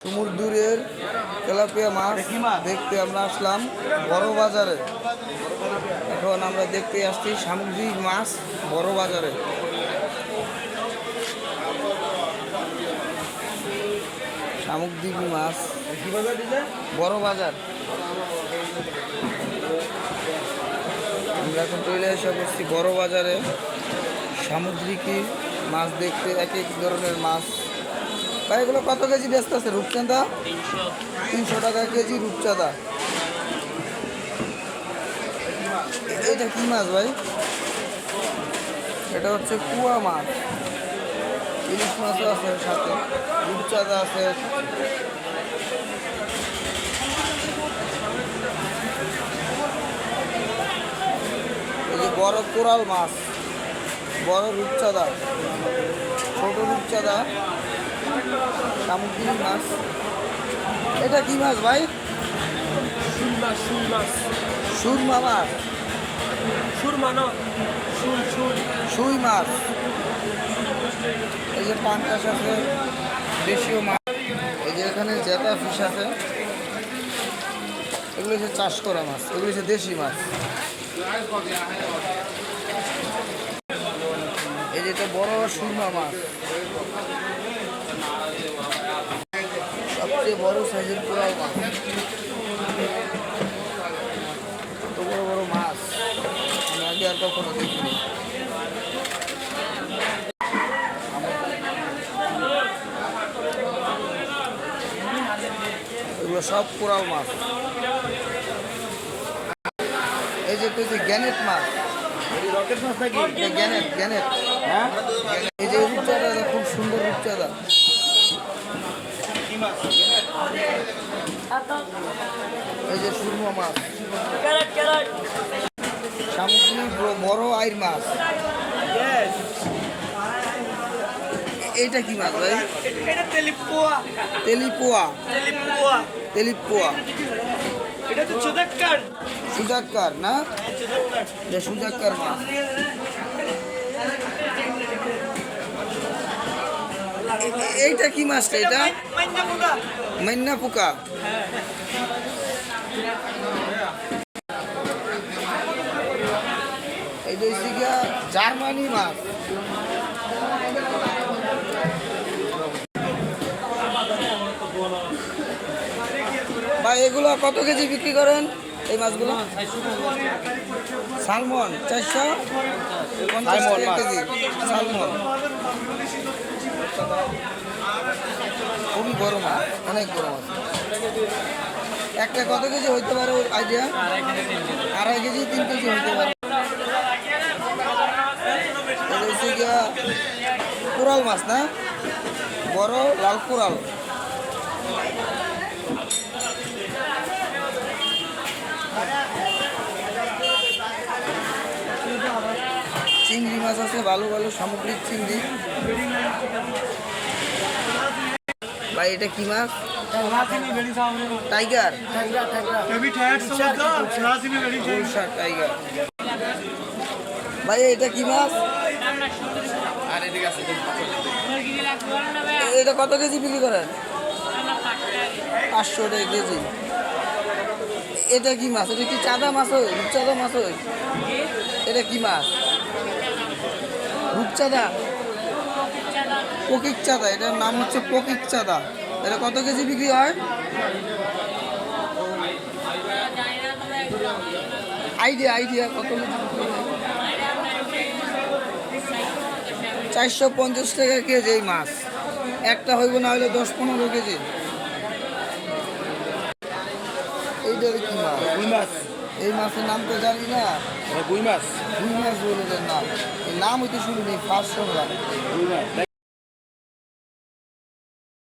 সমুদ্রের তেলাপিয়া মাছ দেখতে আমরা আসলাম বড় বাজারে এখন আমরা দেখতে আসছি সামুদ্রিক মাছ বড় বাজারে সামুদ্রিক মাছ বড় বাজার আমরা এখন চলে এসে বসছি বড় বাজারে সামুদ্রিক মাছ দেখতে এক এক ধরনের মাছ ভাই এগুলো কত কেজি ব্যস্ত আছে? রূপচাঁদা? তিনশো টাকা কেজি রূপচাঁদা। এটা কি মাছ ভাই? এটা হচ্ছে কুয়া মাছ। ইলিশ মাছও আছে সাথে, রূপচাঁদা আছে। বড় কোরাল মাছ, বড় রূপচাঁদা, ছোট রূপচাঁদা। সামুদ্রিক মাছ। এটা কি মাছ ভাই? সুরমা সুর মাছ। সুরমা না সুই মাছ। এই যে পাঙ্কাশ আছে দেশীয় মাছ। এই যে এখানে জেতা ফিশ আছে। এগুলো হচ্ছে চাষ করা মাছ এগুলো হচ্ছে দেশি মাছ। এই যে এটা বড় সুরমা মাছ। সবচেয়ে বড় সাইজের কোরাল মাছ। এত বড় বড় মাছ। আমি আগে আর কখনো দেখিনি। এগুলো সব কোরাল মাছ। এই যে কইছে গ্যানেট মাছ। রকেট মাছ নাকি? Gannet gannet. হ্যাঁ এই যে রূপচাঁদা এটা খুব সুন্দর রূপচাঁদা। এই যে সুরমা মাছ। সামুদ্রিক বড়- আইর মাছ। এইটা কি মাছ ভাই? তেলিপোয়া। তেলিপোয়া। তেলিপোয়া এটা তো চোদাক্কার। সুজাক্কার না? সুজাক্কার মাছ। এইটা কি মাছটা এটা? মাইন্দা পোকা। মান্না পোকা এইটা হচ্ছে গিয়া জার্মানি মাছ। ভাই এগুলো কত কেজি বিক্রি করেন? এই মাছগুলো? সালমন চারশো পঞ্চাশ কেজি। সালমন। বড় মাছ অনেক বড় মাছ একটা কত কেজি হইতে পারে আইডিয়া আড়াই কেজি, তিন কেজি হইতে পারে। কোরাল মাছ, না? বড় লাল কোরাল চিংড়ি মাছ আছে, ভালো ভালো সামুদ্রিক চিংড়ি। ভাই এটা কি মাছ? টাইগার। টাইগার ভাই এটা কি মাছ? এটা কত কেজি বিক্রি করেন? পাঁচশো টাকা কেজি। এটা কি মাছ? এটা কি চাঁদা মাছ হয় রূপচাঁদা মাছ হয় এটা কি মাছ? রূপচাঁদা? পকিক চাঁদা এটার নাম হচ্ছে পকিক চাঁদা এটা কত কেজি বিক্রি হয়? আইডিয়া আইডিয়া কত কেজি চারশো পঞ্চাশ টাকা কেজি এই মাছ। একটা হইব না হইলে দশ পনেরো কেজি। এইটা কি মাছ? গুই মাছ। এই মাছের নাম তো জানি না। গুই মাছ। রুই মাছ বলে নাম এই নাম হইতে শুনিনি ফার্স্ট শুনলাম গুই মাছ।